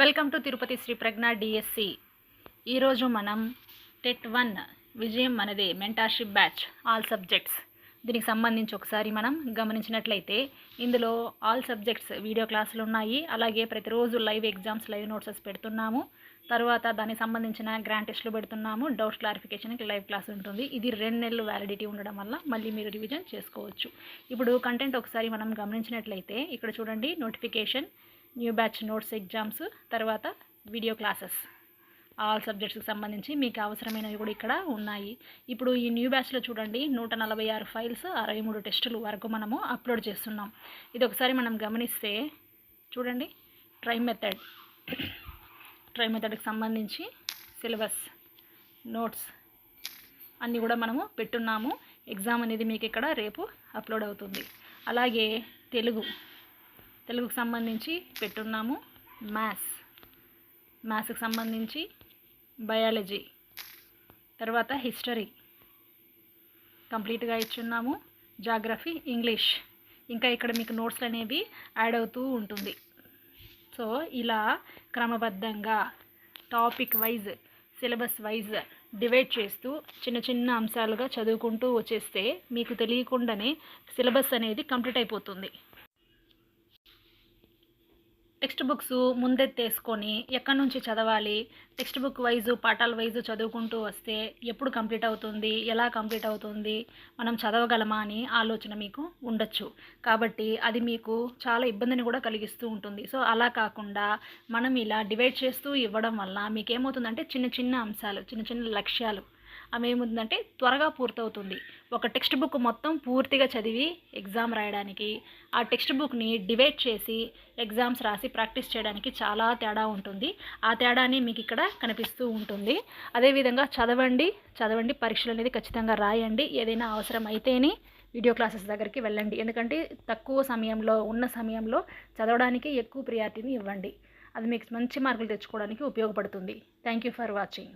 Welcome to Tirupati Shri Pragna DSC ఈరోజు మనం TET one విజయం మనదే మెంటార్షిప్ బ్యాచ్ ఆల్ సబ్జెక్ట్స్. దీనికి సంబంధించి ఒకసారి మనం గమనించినట్లయితే ఇందులో ఆల్ సబ్జెక్ట్స్ వీడియో క్లాసులు ఉన్నాయి. అలాగే ప్రతిరోజు లైవ్ ఎగ్జామ్స్ లైవ్ నోట్సెస్ పెడుతున్నాము. తర్వాత దానికి సంబంధించిన గ్రాండ్ టెస్ట్లు పెడుతున్నాము. డౌట్ క్లారిఫికేషన్కి లైవ్ క్లాస్ ఉంటుంది. ఇది రెండు నెలలు వ్యాలిడిటీ ఉండడం వల్ల మళ్ళీ మీరు రివిజన్ చేసుకోవచ్చు. ఇప్పుడు కంటెంట్ ఒకసారి మనం గమనించినట్లయితే ఇక్కడ చూడండి notification new batch notes exams తర్వాత వీడియో క్లాసెస్. ఆల్ సబ్జెక్ట్స్కి సంబంధించి మీకు అవసరమైనవి కూడా ఇక్కడ ఉన్నాయి. ఇప్పుడు ఈ న్యూ బ్యాచ్లో చూడండి నూట నలభై ఆరు ఫైల్స్ అరవై మూడు టెస్టులు వరకు మనము అప్లోడ్ చేస్తున్నాం. ఇది ఒకసారి మనం గమనిస్తే చూడండి ట్రై మెథడ్ ట్రై మెథడ్కి సంబంధించి సిలబస్ నోట్స్ అన్నీ కూడా మనము పెట్టున్నాము. ఎగ్జామ్ అనేది మీకు ఇక్కడ రేపు అప్లోడ్ అవుతుంది. అలాగే తెలుగు. తెలుగుకు సంబంధించి పెట్టున్నాము. మ్యాథ్స్ మ్యాథ్స్కి సంబంధించి బయాలజీ తర్వాత హిస్టరీ కంప్లీట్గా ఇచ్చున్నాము. జాగ్రఫీ ఇంగ్లీష్ ఇంకా ఇక్కడ మీకు నోట్స్ అనేవి యాడ్ అవుతూ ఉంటుంది. సో ఇలా క్రమబద్ధంగా topic wise syllabus wise divide చేస్తూ చిన్న చిన్న అంశాలుగా చదువుకుంటూ వచ్చేస్తే మీకు తెలియకుండానే సిలబస్ అనేది కంప్లీట్ అయిపోతుంది. టెక్స్ట్ బుక్స్ ముందెత్తేసుకొని ఎక్కడి నుంచి చదవాలి? టెక్స్ట్ బుక్ వైజు పాఠాల వైజు చదువుకుంటూ వస్తే ఎప్పుడు కంప్లీట్ అవుతుంది? ఎలా కంప్లీట్ అవుతుంది? మనం చదవగలమా అని ఆలోచన మీకు ఉండొచ్చు. కాబట్టి అది మీకు చాలా ఇబ్బందిని కూడా కలిగిస్తూ ఉంటుంది. సో అలా కాకుండా మనం ఇలా డివైడ్ చేస్తూ ఇవ్వడం వల్ల మీకు ఏమవుతుందంటే చిన్న చిన్న అంశాలు చిన్న చిన్న లక్ష్యాలు అవి ఏముందంటే త్వరగా పూర్తవుతుంది. ఒక టెక్స్ట్ బుక్ మొత్తం పూర్తిగా చదివి ఎగ్జామ్ రాయడానికి ఆ టెక్స్ట్ బుక్ని డివైడ్ చేసి ఎగ్జామ్స్ రాసి ప్రాక్టీస్ చేయడానికి చాలా తేడా ఉంటుంది. ఆ తేడాని మీకు ఇక్కడ కనిపిస్తూ ఉంటుంది. అదేవిధంగా చదవండి చదవండి పరీక్షలు అనేది ఖచ్చితంగా రాయండి. ఏదైనా అవసరం అయితేనే వీడియో క్లాసెస్ దగ్గరికి వెళ్ళండి. ఎందుకంటే తక్కువ సమయంలో ఉన్న సమయంలో చదవడానికి ఎక్కువ ప్రియారిటీని ఇవ్వండి. అది మీకు మంచి మార్కులు తెచ్చుకోవడానికి ఉపయోగపడుతుంది. Thank you for watching